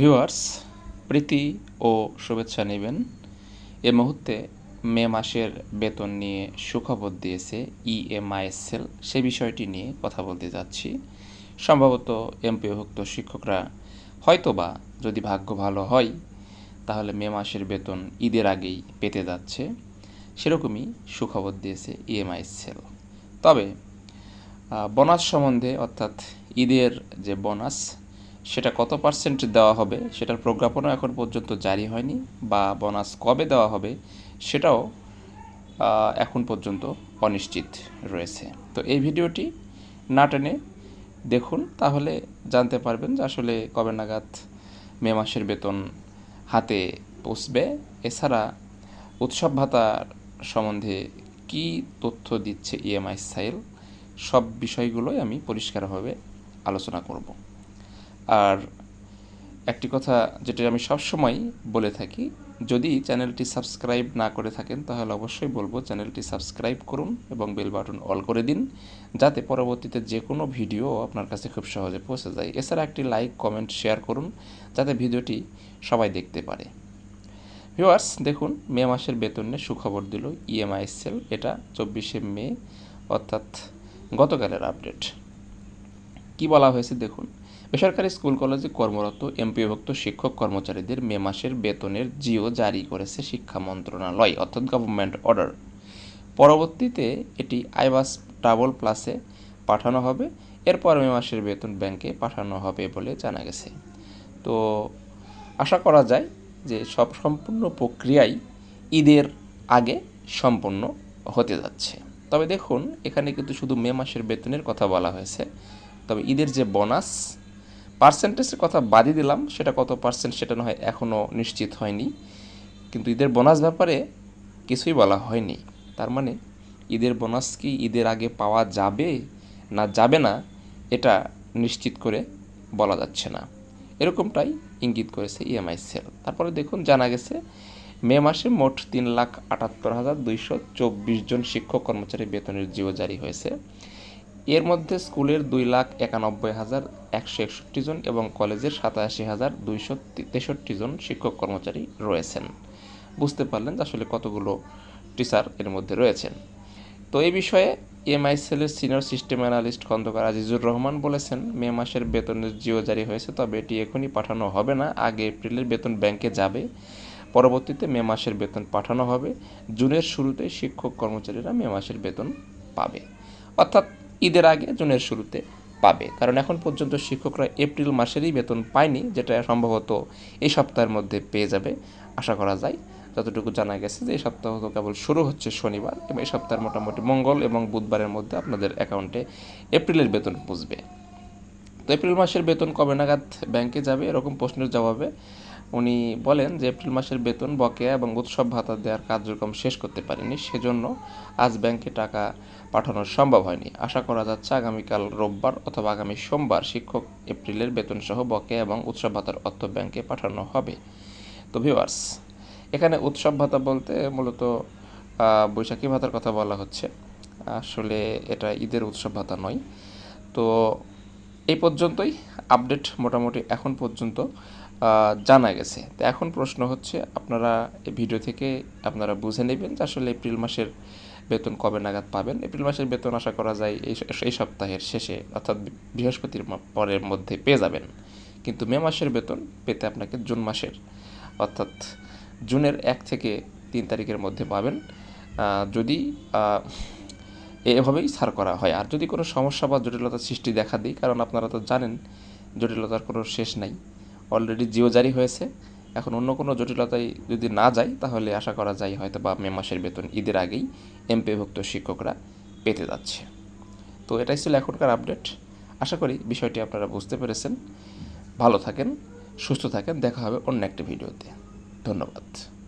Viewers প্রীতি ও শুভেচ্ছা নেবেন। এ মুহূর্তে মে মাসের বেতন নিয়ে সুখবর দিয়েছে ইএমআইএসএল সে বিষয়টি নিয়ে কথা বলতে যাচ্ছি। সম্ভবত এমপিওভুক্ত শিক্ষকরা হয়তোবা যদি ভাগ্য ভালো হয়, তাহলে মে মাসের বেতন ঈদের আগেই পেতে যাচ্ছে। সেরকমই সুখবর দিয়েছে ইএমআইএসএল তবে বোনাস সম্বন্ধে অর্থাৎ ঈদের যে বোনাস সেটা কত পার্সেন্ট দেওয়া হবে, সেটার প্রজ্ঞাপনও এখন পর্যন্ত জারি হয়নি বা বোনাস কবে দেওয়া হবে সেটাও এখন পর্যন্ত অনিশ্চিত রয়েছে। তো এই ভিডিওটি না টেনে দেখুন, তাহলে জানতে পারবেন যে আসলে কবে নাগাদ মে মাসের বেতন হাতে পৌঁছবে এছাড়া উৎসব ভাতার সম্বন্ধে কি তথ্য দিচ্ছে ইএমআই সাইল সব বিষয়গুলোই আমি পরিষ্কারভাবে আলোচনা করব। আর একটি কথা যেটা আমি সবসময় বলে থাকি, যদি চ্যানেলটি সাবস্ক্রাইব না করে থাকেন, তাহলে অবশ্যই বলব চ্যানেলটি সাবস্ক্রাইব করুন এবং বেল বাটন অল করে দিন, যাতে পরবর্তীতে যে কোনো ভিডিও আপনার কাছে খুব সহজে পৌঁছে যায়। এছাড়া একটি লাইক, কমেন্ট, শেয়ার করুন, যাতে ভিডিওটি সবাই দেখতে পারে। ভিউয়ার্স, দেখুন, মে মাসের বেতনে সুখবর দিল ইএমআইএসএল এটা চব্বিশে মে, অর্থাৎ গতকালের আপডেট। কি বলা হয়েছে, দেখুন বেসরকারি স্কুল, কলেজে কর্মরত এমপিভুক্ত শিক্ষক কর্মচারীদের মে মাসের বেতনের জিও জারি করেছে শিক্ষা মন্ত্রণালয়, অর্থাৎ গভর্নমেন্ট অর্ডার পরবর্তীতে এটি আইবাস ডাবল প্লাসে পাঠানো হবে। এরপর মে মাসের বেতন ব্যাংকে পাঠানো হবে বলে জানা গেছে। তো আশা করা যায় যে সব সম্পূর্ণ প্রক্রিয়াই ঈদের আগে সম্পন্ন হতে যাচ্ছে। তবে দেখুন, এখানে কিন্তু শুধু মে মাসের বেতনের কথা বলা হয়েছে। তবে ঈদের যে বোনাস পার্সেন্টেজের কথা বাদই দিলাম, সেটা কত পার্সেন্ট সেটা না হয় এখনও নিশ্চিত হয়নি। কিন্তু ঈদের বোনাস ব্যাপারে কিছুই বলা হয়নি। তার মানে ঈদের বোনাস কি ঈদের আগে পাওয়া যাবে না যাবে না, এটা নিশ্চিত করে বলা যাচ্ছে না। এরকমটাই ইঙ্গিত করেছে ইএমআই সেল। তারপরে দেখুন, জানা গেছে মে মাসে মোট তিন লাখ আটাত্তর হাজার দুইশো চব্বিশ জন শিক্ষক কর্মচারী বেতনের জিও জারি হয়েছে। এর মধ্যে স্কুলের দুই লাখ একানব্বই হাজার একশো একষট্টি জন এবং কলেজের সাতাশি হাজার দুইশো তেষট্টি জন শিক্ষক কর্মচারী রয়েছেন। বুঝতে পারলেন যে আসলে কতগুলো টিচার এর মধ্যে রয়েছেন। তো এই বিষয়ে এমআই সেলের senior system analyst Khandakar Azizur Rahman বলেছেন, মে মাসের বেতনের জিও জারি হয়েছে, তবে এটি এখনই পাঠানো হবে না। আগে এপ্রিলের বেতন ব্যাংকে যাবে, পরবর্তীতে মে মাসের বেতন পাঠানো হবে। জুনের শুরুতে শিক্ষক কর্মচারীরা মে মাসের বেতন পাবে। অর্থাৎ ঈদের আগে জুনের শুরুতে পাবে। কারণ এখন পর্যন্ত শিক্ষকরা এপ্রিল মাসেরই বেতন পায়নি, যেটা সম্ভবত এই সপ্তাহের মধ্যে পেয়ে যাবে। আশা করা যায়, যতটুকু জানা গেছে যে এই সপ্তাহ তো কেবল শুরু হচ্ছে শনিবার এবং এই সপ্তাহের মোটামুটি মঙ্গল এবং বুধবারের মধ্যে আপনাদের অ্যাকাউন্টে এপ্রিলের বেতন পুষবে। তো এপ্রিল মাসের বেতন কবে নাগাদ ব্যাংকে যাবে, এরকম প্রশ্নের জবাবে উনি বলেন যে এপ্রিল মাসের বেতন, বকেয়া এবং উৎসব ভাতা দেওয়ার কার্যক্রম শেষ করতে পারেনি, সেজন্য আজ ব্যাংকে টাকা পাঠানো সম্ভব হয়নি। আশা করা যাচ্ছে আগামীকাল রোববার অথবা আগামী সোমবার শিক্ষক এপ্রিলের বেতন সহ বকেয়া এবং উৎসব ভাতার অর্থ ব্যাংকে পাঠানো হবে। তো ভিউয়ার্স, এখানে উৎসব ভাতা বলতে মূলত বৈশাখী ভাতার কথা বলা হচ্ছে। আসলে এটা ঈদের উৎসব ভাতা নয়। তো এই পর্যন্তই। আপডেট মোটামুটি এখন পর্যন্ত জানা গেছে। তো এখন প্রশ্ন হচ্ছে, আপনারা এই ভিডিও থেকে আপনারা বুঝে নেবেন যে আসলে এপ্রিল মাসের বেতন কবে নাগাদ পাবেন। এপ্রিল মাসের বেতন আশা করা যায় এই সপ্তাহের শেষে, অর্থাৎ বৃহস্পতির পরের মধ্যে পেয়ে যাবেন। কিন্তু মে মাসের বেতন পেতে আপনাকে জুন মাসের, অর্থাৎ জুনের এক থেকে তিন তারিখের মধ্যে পাবেন। যদি এভাবেই ছাড় করা হয়। আর যদি কোনো সমস্যা বা জটিলতার সৃষ্টি দেখা দিই কারণ আপনারা তো জানেন, জটিলতার কোনো শেষ নাই। অলরেডি জিও জারি হয়েছে। এখন অন্য কোনো জটিলতায় যদি না যায়, তাহলে আশা করা যায় হয়তো বা মে মাসের বেতন ঈদের আগেই এমপিভুক্ত শিক্ষকরা পেতে যাচ্ছে। তো এটাই ছিল এখনকার আপডেট। আশা করি বিষয়টি আপনারা বুঝতে পেরেছেন। ভালো থাকেন, সুস্থ থাকেন। দেখা হবে অন্য একটি ভিডিওতে। ধন্যবাদ।